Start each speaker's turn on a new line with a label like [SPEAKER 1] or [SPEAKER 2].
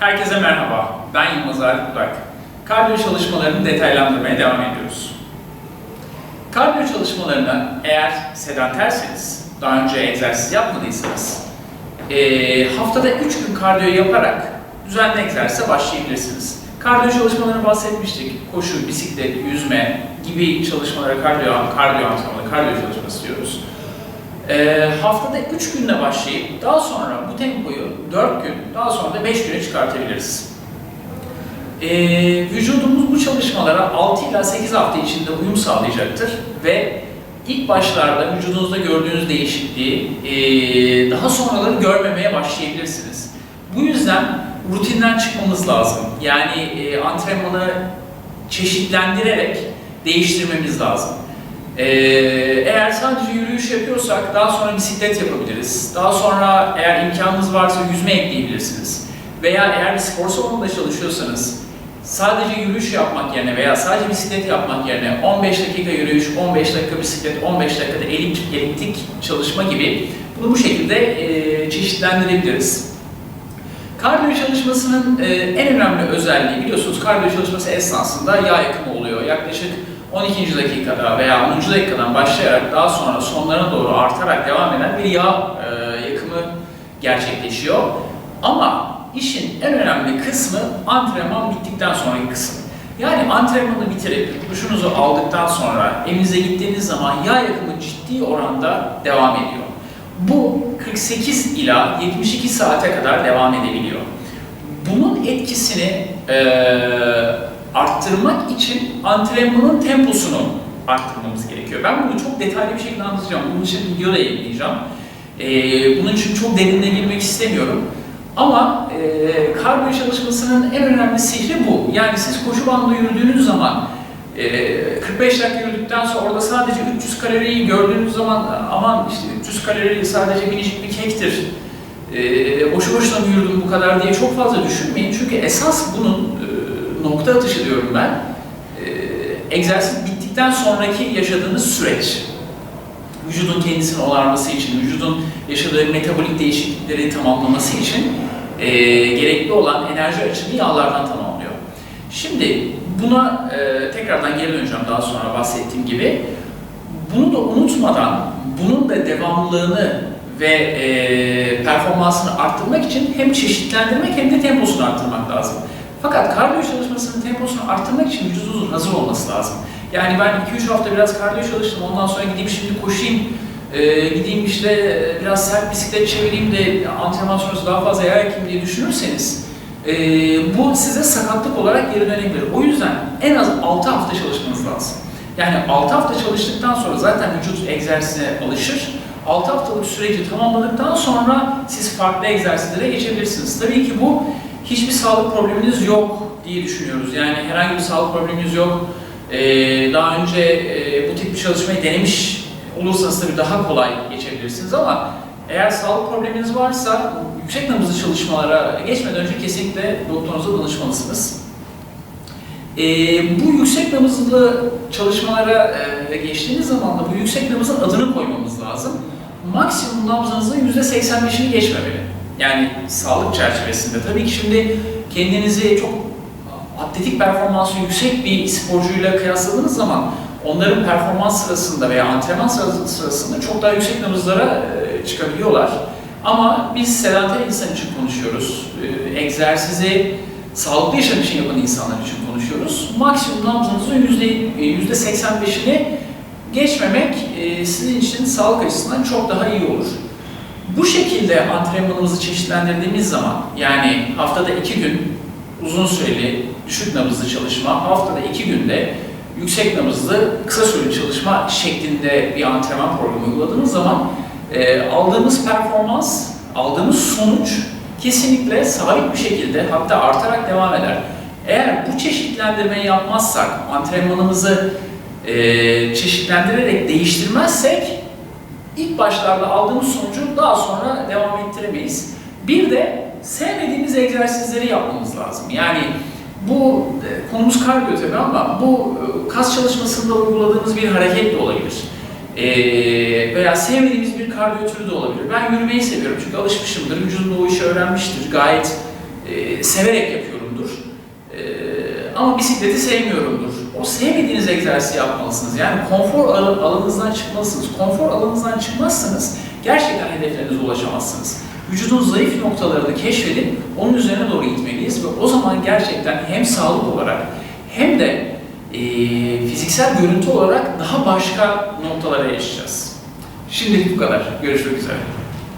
[SPEAKER 1] Herkese merhaba, ben Yılmaz Arif Budak. Kardiyo çalışmalarını detaylandırmaya devam ediyoruz. Kardiyo çalışmalarına eğer sedanterseniz, daha önce egzersiz yapmadıysanız, eee, haftada 3 gün kardiyo yaparak düzenli egzersize başlayabilirsiniz. Kardiyo çalışmalarını bahsetmiştik. Koşu, bisiklet, yüzme gibi çalışmalara kardiyo, kardiyo antrenmanı, kardiyo çalışması diyoruz. Ee, haftada 3 günle başlayıp daha sonra bu tempoyu 4 gün, daha sonra da 5 güne çıkartabiliriz. Ee, vücudumuz bu çalışmalara 6 ila 8 hafta içinde uyum sağlayacaktır ve ilk başlarda vücudunuzda gördüğünüz değişikliği ee, daha sonraları görmemeye başlayabilirsiniz. Bu yüzden rutinden çıkmamız lazım. Yani ee, antrenmanı çeşitlendirerek değiştirmemiz lazım. Ee, eğer sadece yürüyüş yapıyorsak daha sonra bisiklet yapabiliriz. Daha sonra eğer imkanınız varsa yüzme ekleyebilirsiniz. Veya eğer bir spor salonunda çalışıyorsanız sadece yürüyüş yapmak yerine veya sadece bisiklet yapmak yerine 15 dakika yürüyüş, 15 dakika bisiklet, 15 dakikada eliptik, çalışma gibi bunu bu şekilde e, çeşitlendirebiliriz. Kardiyo çalışmasının e, en önemli özelliği biliyorsunuz kardiyo çalışması esnasında yağ yakımı oluyor. Yaklaşık 12. dakikada veya 10. dakikadan başlayarak daha sonra sonlarına doğru artarak devam eden bir yağ e, yakımı gerçekleşiyor. Ama işin en önemli kısmı antrenman bittikten sonraki kısım. Yani antrenmanı bitirip duşunuzu aldıktan sonra evinize gittiğiniz zaman yağ yakımı ciddi oranda devam ediyor. Bu 48 ila 72 saate kadar devam edebiliyor. Bunun etkisini eee arttırmak için antrenmanın temposunu arttırmamız gerekiyor. Ben bunu çok detaylı bir şekilde anlatacağım. Bunun için video da yayınlayacağım. Ee, bunun için çok derinine girmek istemiyorum. Ama e, kardiyo çalışmasının en önemli sihri bu. Yani siz koşu bandı yürüdüğünüz zaman e, 45 dakika yürüdükten sonra orada sadece 300 kaloriyi gördüğünüz zaman aman işte 300 kalori sadece minicik bir kektir. E, boşu boşuna yürüdüm bu kadar diye çok fazla düşünmeyin. Çünkü esas bunun e, nokta atışı diyorum ben. E, egzersiz bittikten sonraki yaşadığınız süreç. Vücudun kendisini onarması için, vücudun yaşadığı metabolik değişiklikleri tamamlaması için e, gerekli olan enerji açığını yağlardan tamamlıyor. Şimdi buna e, tekrardan geri döneceğim daha sonra bahsettiğim gibi. Bunu da unutmadan bunun da devamlılığını ve e, performansını arttırmak için hem çeşitlendirmek hem de temposunu arttırmak lazım. Fakat kardiyo çalışmasının temposunu arttırmak için vücudunuzun hazır olması lazım. Yani ben 2-3 hafta biraz kardiyo çalıştım, ondan sonra gideyim şimdi koşayım, e, gideyim işte e, biraz sert bisiklet çevireyim de antrenman sonrası daha fazla yağ yakayım diye düşünürseniz e, bu size sakatlık olarak geri dönebilir. O yüzden en az 6 hafta çalışmanız lazım. Yani 6 hafta çalıştıktan sonra zaten vücut egzersize alışır. 6 haftalık süreci tamamladıktan sonra siz farklı egzersizlere geçebilirsiniz. Tabii ki bu hiçbir sağlık probleminiz yok diye düşünüyoruz. Yani herhangi bir sağlık probleminiz yok. Ee, daha önce e, bu tip bir çalışmayı denemiş olursanız tabii daha kolay geçebilirsiniz ama eğer sağlık probleminiz varsa yüksek nabızlı çalışmalara geçmeden önce kesinlikle doktorunuza danışmalısınız. Ee, bu yüksek nabızlı çalışmalara e, geçtiğiniz zaman da bu yüksek nabızın adını koymamız lazım. Maksimum nabzınızın %85'ini geçmemeli. Yani sağlık çerçevesinde. Tabii ki şimdi kendinizi çok atletik performansı yüksek bir sporcuyla kıyasladığınız zaman onların performans sırasında veya antrenman sırasında çok daha yüksek nabızlara e, çıkabiliyorlar. Ama biz sedanter insan için konuşuyoruz. E, egzersizi sağlıklı yaşam için yapan insanlar için konuşuyoruz. Maksimum nabzınızın %85'ini geçmemek e, sizin için sağlık açısından çok daha iyi olur. Bu şekilde antrenmanımızı çeşitlendirdiğimiz zaman yani haftada iki gün uzun süreli düşük nabızlı çalışma, haftada iki günde yüksek nabızlı kısa süreli çalışma şeklinde bir antrenman programı uyguladığımız zaman e, aldığımız performans, aldığımız sonuç kesinlikle sabit bir şekilde hatta artarak devam eder. Eğer bu çeşitlendirmeyi yapmazsak, antrenmanımızı e, çeşitlendirerek değiştirmezsek ilk başlarda aldığımız sonucu daha sonra devam ettiremeyiz. Bir de sevmediğimiz egzersizleri yapmamız lazım. Yani bu e, konumuz kardiyo tabii ama bu e, kas çalışmasında uyguladığımız bir hareket de olabilir. E, veya sevmediğimiz bir kardiyo türü de olabilir. Ben yürümeyi seviyorum çünkü alışmışımdır, vücudum o işi öğrenmiştir. Gayet severek yapıyorumdur. Ama bisikleti sevmiyorumdur. O sevmediğiniz egzersizi yapmalısınız. Yani konfor al- alanınızdan çıkmalısınız. Konfor alanınızdan çıkmazsanız gerçekten hedeflerinize ulaşamazsınız. Vücudun zayıf noktalarını keşfedip onun üzerine doğru gitmeliyiz ve o zaman gerçekten hem sağlık olarak hem de e, fiziksel görüntü olarak daha başka noktalara erişeceğiz. Şimdilik bu kadar. Görüşmek üzere.